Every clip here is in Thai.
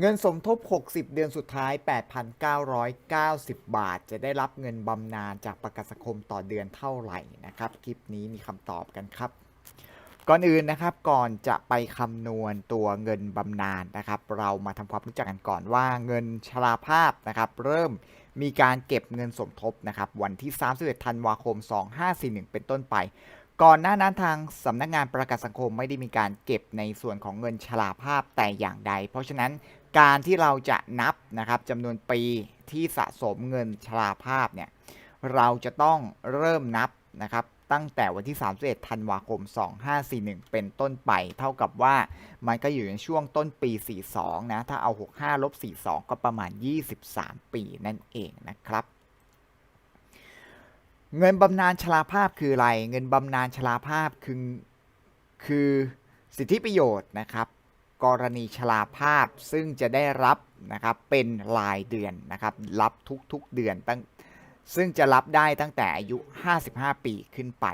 เงินสมทบ 60 เดือนสุดท้าย 8,990 บาท จะได้รับเงินบำนาญจากประกันสังคมต่อเดือนเท่าไหร่นะครับ คลิปนี้มีคำตอบกันครับ ก่อนอื่นนะครับก่อนจะไปคำนวณตัวเงินบำนาญนะครับ เรามาทำความรู้จักกันก่อนว่าเงินชราภาพนะครับ เริ่มมีการเก็บเงินสมทบนะครับ วันที่ 31 ธันวาคม 2541 เป็นต้นไปก่อนหน้านั้นทางสำนักงานประกันสังคมไม่ได้มีการเก็บในส่วนของเงินชราภาพแต่อย่างใด เพราะฉะนั้น การที่เราจะนับนะครับจำนวนปีที่สะสมเงินชราภาพเนี่ยเราจะต้องเริ่มนับนะครับตั้งแต่วันที่ 31 ธันวาคม 2541 เป็นต้นไป เท่ากับว่ามันก็อยู่ในช่วงต้นปี 42 นะ ถ้าเอา 65 ลบ 42 ก็ประมาณ 23 ปีนั่นเองนะครับ เงินบำนาญชราภาพคืออะไร เงินบำนาญชราภาพคือคือสิทธิประโยชน์นะครับ กรณีชราภาพซึ่งจะได้รับนะครับเป็นรายเดือนนะครับรับทุกๆเดือนตั้งซึ่งจะรับได้ตั้งแต่อายุ 55 ปีขึ้นไป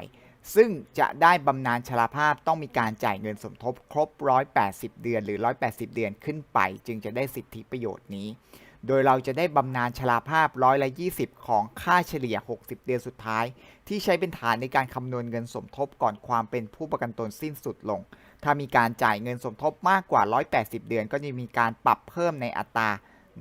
ซึ่งจะได้บำนาญชราภาพต้องมีการจ่ายเงินสมทบครบ 180 เดือน หรือ 180 เดือนขึ้นไป จึงจะได้สิทธิประโยชน์นี้ โดยเราจะได้บำนาญชราภาพร้อยละ20 ของค่าเฉลี่ย 60 เดือนสุดท้าย ที่ใช้เป็นฐานในการคำนวณเงินสมทบก่อนความเป็นผู้ประกันตนสิ้นสุดลง ถ้ามีการจ่ายเงินสมทบมากกว่า 180 เดือน ก็จะมีการปรับเพิ่มในอัตรา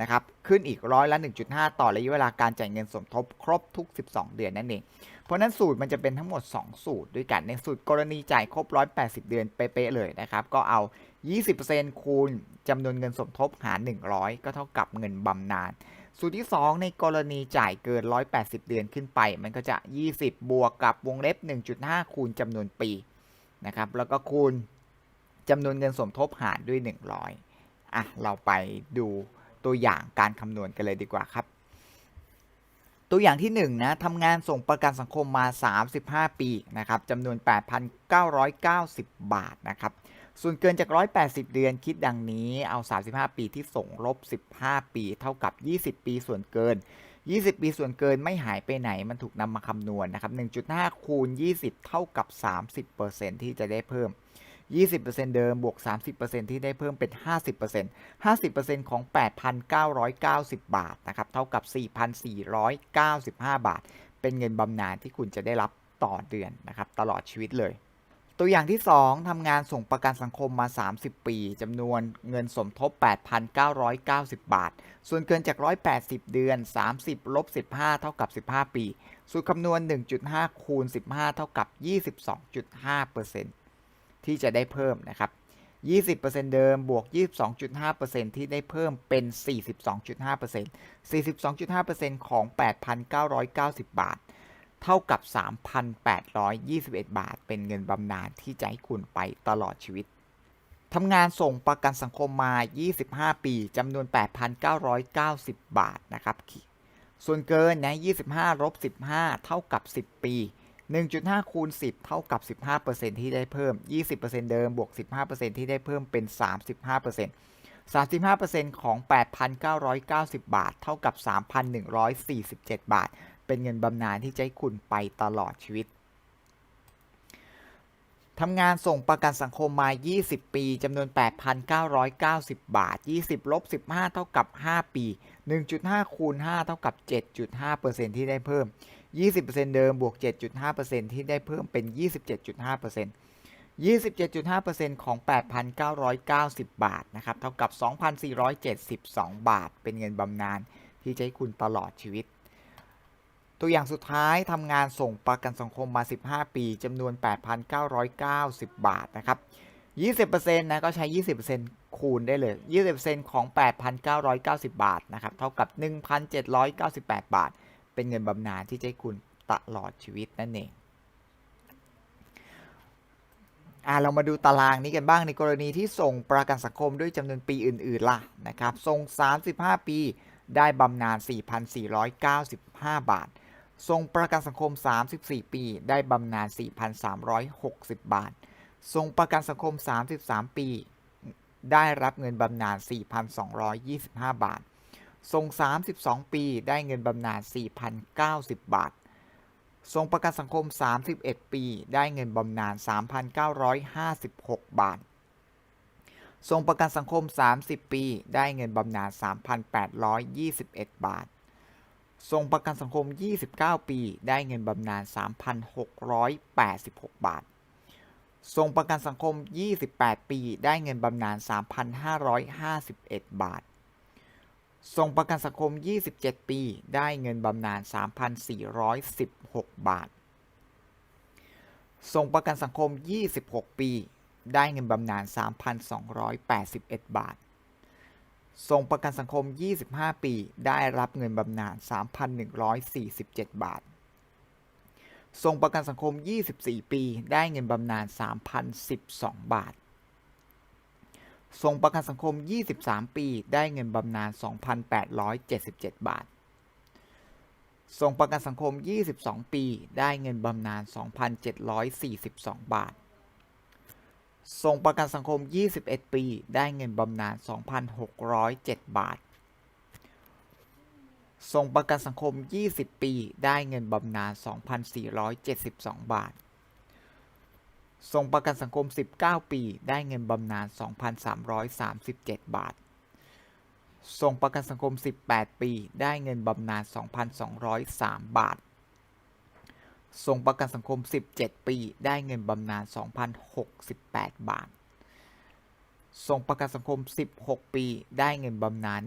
นะครับขึ้นอีกร้อยละ 1.5 ต่อระยะเวลาการจ่ายเงินสมทบครบทุก 12 เดือนนั่นเอง เพราะนั้นสูตรมันจะเป็นทั้งหมด 2 สูตรด้วยกัน ในสูตรกรณีจ่ายครบ 180 เดือนเป๊ะๆเลยนะครับ ก็เอา 20%คูณจำนวนเงินสมทบหาร 100 ก็เท่ากับเงินบำนาญ สูตรที่ 2 ในกรณีจ่ายเกิน 180 เดือนขึ้นไป มันก็จะ 20 บวกกับวงเล็บ 1.5 คูณจำนวนปีนะครับ แล้วก็คูณ จำนวนเงินสมทบหารด้วย 100อะเราไปดูตัวอย่างการคำนวณกันเลยดีกว่าครับ ตัวอย่างที่1นนะทำงานส่งประกันสังคมมา 35 ปีนะครับจำนวน 8,990 บาทนะครับส่วนเกินจาก 180 เดือนคิดดังนี้เอา 35 ปีที่ส่งลบ 15 ปี เท่ากับ 20 ปีส่วนเกิน 20 ปีส่วนเกินไม่หายไปไหนมันถูกนำมาคำนวณนะครับ 1.5 คูณ 20 เท่ากับ 30%ที่จะได้เพิ่ม 20%เดิมบวก 30%ที่ได้เพิ่มเป็น 50% 50%ของ 8,990 บาทนะครับเท่ากับ 4,495 บาท เป็นเงินบำนาญที่คุณจะได้รับต่อเดือนนะครับตลอดชีวิตเลย ตัวอย่างที่ 2ทำงานส่งประกันสังคมมา 30 ปีจำนวนเงินสมทบ 8,990 บาท ส่วนเกินจาก 180 เดือน 30ลบ15 เท่ากับ 15 ปี สูตรคำนวณ 1.5 คูณ 15 เท่ากับ 22.5% ที่จะได้เพิ่มนะครับ 20%เดิมบวก 22.5%ที่ได้เพิ่มเป็น 42.5% 42.5%ของ 8,990 บาท เท่ากับ 3,821 บาท เป็นเงินบำนาญที่จะให้คุณไปตลอดชีวิตทำงานส่งประกันสังคมมา 25 ปีจำนวน 8,990 บาทนะครับ ส่วนเกินนะ25ลบ15 เท่ากับ 10 ปี 1.5 คูณ 10 เท่ากับ 15%ที่ได้เพิ่ม 20%เดิม บวก 15%ที่ได้เพิ่มเป็น 35% 35%ของ 8,990 บาท เท่ากับ 3,147 บาท เป็นเงินบำนาญที่จะให้คุณไปตลอดชีวิตทำงานส่งประกันสังคมมา 20 ปี จำนวน 8,990 บาท 20ลบ15 เท่ากับ 5 ปี 1.5 คูณ 5 เท่ากับ 7.5%ที่ได้เพิ่ม 20%เดิมบวก 7.5%ที่ได้เพิ่มเป็น 27.5% 27.5%ของ 8,990 บาทนะครับ เท่ากับ 2,472 บาท เป็นเงินบำนาญที่จะให้คุณตลอดชีวิต ตัวอย่างสุดท้ายทำงานส่งประกันสังคมมา 15 ปีจำนวน 8,990 บาทนะครับ 20%นะก็ใช้ 20%คูณได้เลย 20%ของ 8,990 บาทนะครับ เท่ากับ 1,798 บาท เป็นเงินบำนาญที่จะให้คุณตลอดชีวิตนั่นเองอ่าเรามาดูตารางนี้กันบ้างในกรณีที่ส่งประกันสังคมด้วยจำนวนปีอื่น ๆ ล่ะนะครับส่ง 35 ปีได้บำนาญ 4,495 บาทส่งประกันสังคม 34 ปี ได้บำนาญ 4,360 บาทส่งประกันสังคม 33 ปี ได้รับเงินบำนาญ 4,225 บาท ส่ง32 ปี ได้เงินบำนาญ 4,090 บาทส่งประกันสังคม 31 ปี ได้เงินบำนาญ 3,956 บาท ทรงประกันสังคม 30 ปี ได้เงินบำนาญ 3,821 บาท ทรงประกันสังคม 29 ปี ได้เงินบำนาญ 3,686 บาท ทรงประกันสังคม 28 ปี ได้เงินบำนาญ 3,551 บาท ทรงประกันสังคม 27 ปี ได้เงินบำนาญ 3,416 บาททรงประกันสังคม 26 ปี ได้เงินบำนาญ 3,281 บาททรงประกันสังคม 25 ปี ได้รับเงินบำนาญ 3,147 บาททรงประกันสังคม 24 ปี ได้เงินบำนาญ 3,012 บาท ทรงประกันสังคม 23 ปี ได้เงินบำนาญ 2,877 บาท ทรงประกันสังคม 22 ปี ได้เงินบำนาญ 2,742 บาท ทรงประกันสังคม 21 ปี ได้เงินบำนาญ 2,607 บาท ทรงประกันสังคม 20 ปี ได้เงินบำนาญ 2,472 บาท ทรงประกันสังคม 19 ปี ได้เงินบำนาญ 2,337 บาททรงประกันสังคม 18 ปี ได้เงินบำนาญ 2,203 บาททรงประกันสังคม 17 ปี ได้เงินบำนาญ 2,068 บาททรงประกันสังคม 16 ปี ได้เงินบำนาญ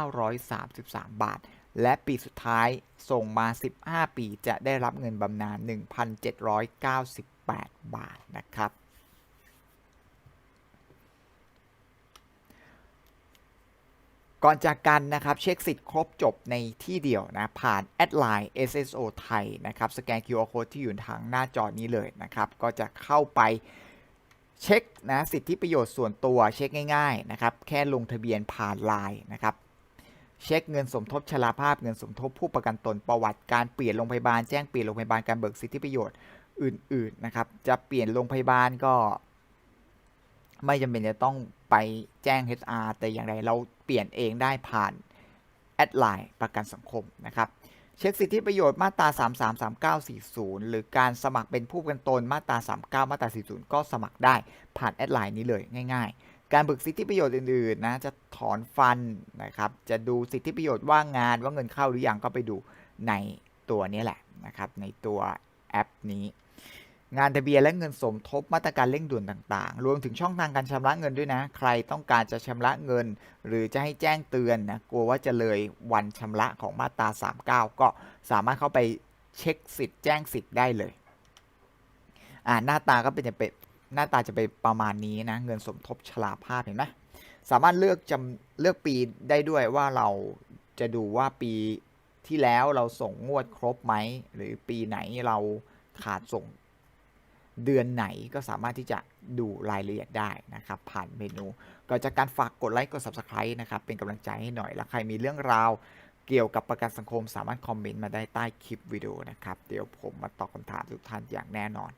1,933 บาท และปีสุดท้าย ส่งมา 15 ปี จะได้รับเงินบำนาญ 1,790 8 บาทนะครับก่อนจากกันนะครับ เช็คสิทธิ์ครบจบในที่เดียวนะ ผ่านแอดไลน์ SSO ไทยนะครับ สแกน QR Code ที่อยู่ทางหน้าจอนี้เลยนะครับ ก็จะเข้าไปเช็คนะสิทธิประโยชน์ส่วนตัวเช็คง่ายๆนะครับ แค่ลงทะเบียนผ่านไลน์นะครับ เช็คเงินสมทบชราภาพเงินสมทบผู้ประกันตนประวัติการเปลี่ยนโรงพยาบาลแจ้งเปลี่ยนโรงพยาบาลการเบิกสิทธิประโยชน์ อื่นๆนะครับ จะเปลี่ยนโรงพยาบาลก็ ไม่จำเป็นจะต้องไปแจ้ง HR แต่อย่างไรเราเปลี่ยนเองได้ผ่านแอดไลน์ประกันสังคมนะครับเช็คสิทธิประโยชน์มาตรา 33 39 40 หรือการสมัครเป็นผู้ประกันตนมาตรา 39 มาตรา 40 ก็สมัครได้ผ่านแอดไลน์นี้เลยง่าย ๆ การบิกสิทธิประโยชน์อื่นๆนะจะถอนฟันนะครับจะดูสิทธิประโยชน์ว่างงานว่าเงินเข้าหรือยังก็ไปดูในตัวนี้แหละนะครับในตัว แอปนี้ งานทะเบียนและเงินสมทบมาตรการเร่งด่วนต่างๆ รวมถึงช่องทางการชำระเงินด้วยนะ ใครต้องการจะชำระเงิน หรือจะให้แจ้งเตือนนะกลัวว่าจะเลยวันชำระของมาตรา 39 ก็สามารถเข้าไปเช็คสิทธิ์แจ้งสิทธิ์ได้เลยอ่าหน้าตาก็เป็นจะเป็นหน้าตาจะเป็นประมาณนี้นะ เงินสมทบชราภาพเห็นไหมสามารถเลือกจำเลือกปีได้ด้วยว่าเราจะดูว่าปี ที่แล้วเราส่งงวดครบไหม หรือปีไหนเราขาดส่งเดือนไหนก็สามารถที่จะดูรายละเอียดได้นะครับ ผ่านเมนูก็จากการฝากกดไลค์กด Subscribe นะครับ เป็นกำลังใจให้หน่อย แล้วใครมีเรื่องราวเกี่ยวกับประกันสังคมสามารถคอมเมนต์มาได้ใต้คลิปวิดีโอนะครับ เดี๋ยวผมมาตอบคำถามทุกท่านอย่างแน่นอน